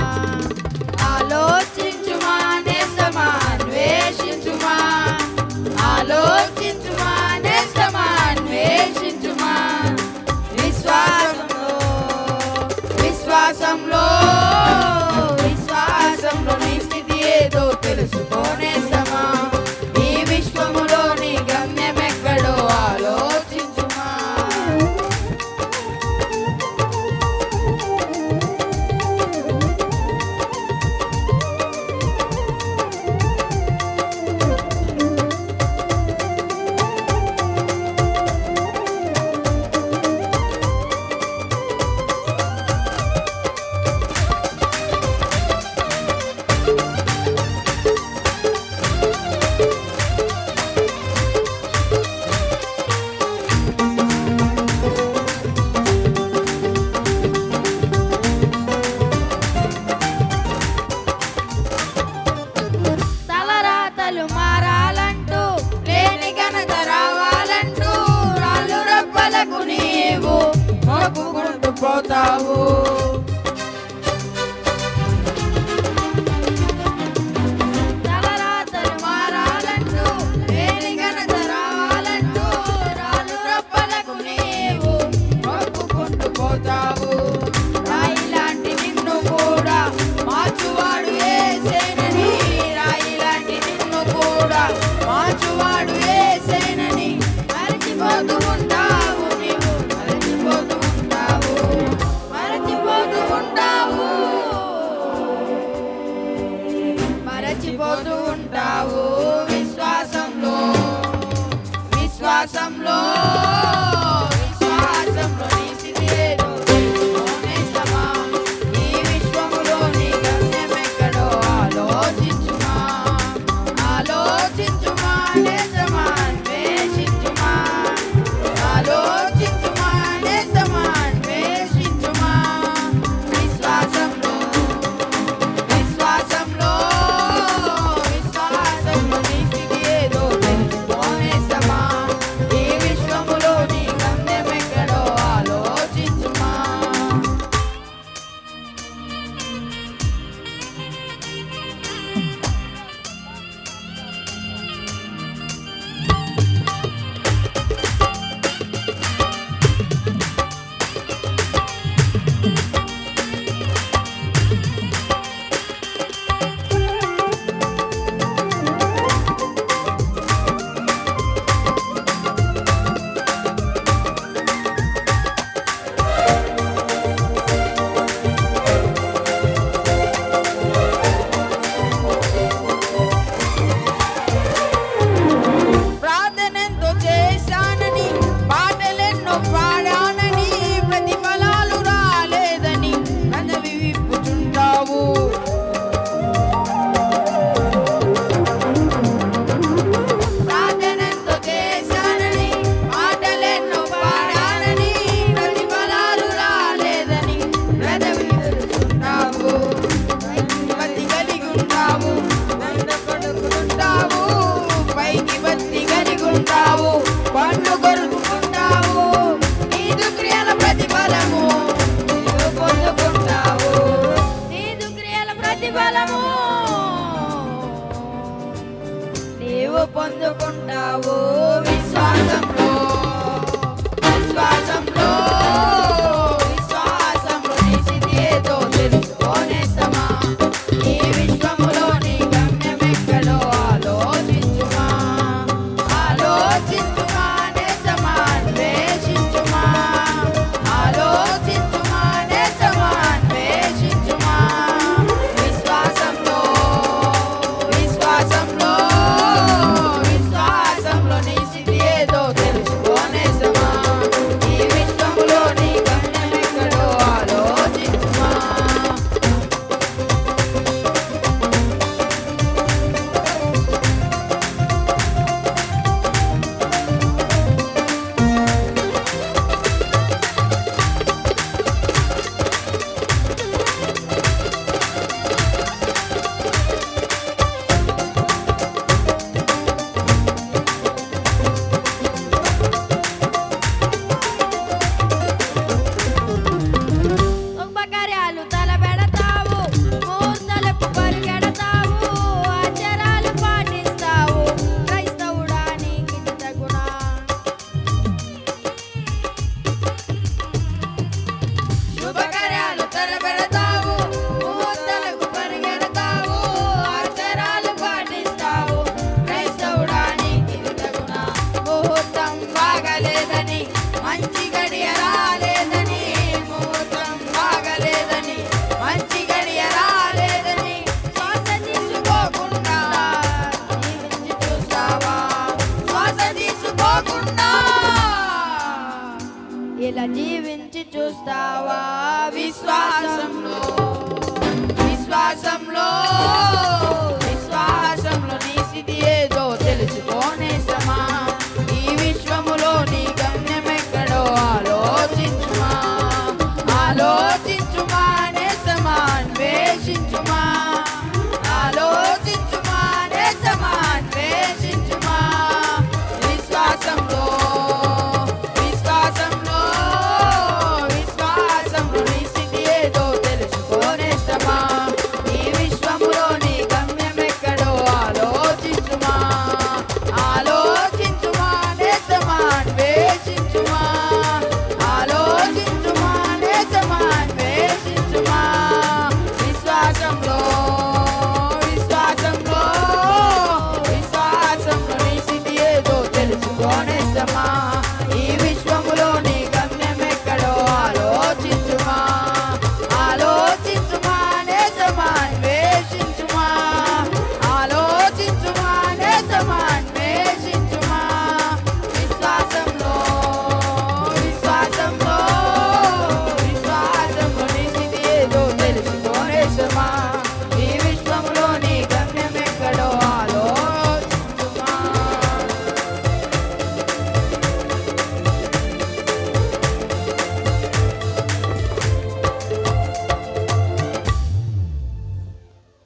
Música জীবন ప్రతిఫలము నీవు పొందుకుంటావు విశ్వాసంలో విశ్వాసంలో. విశ్వాసంలో. ఇలా జీవించి చూస్తావా విశ్వాసంలో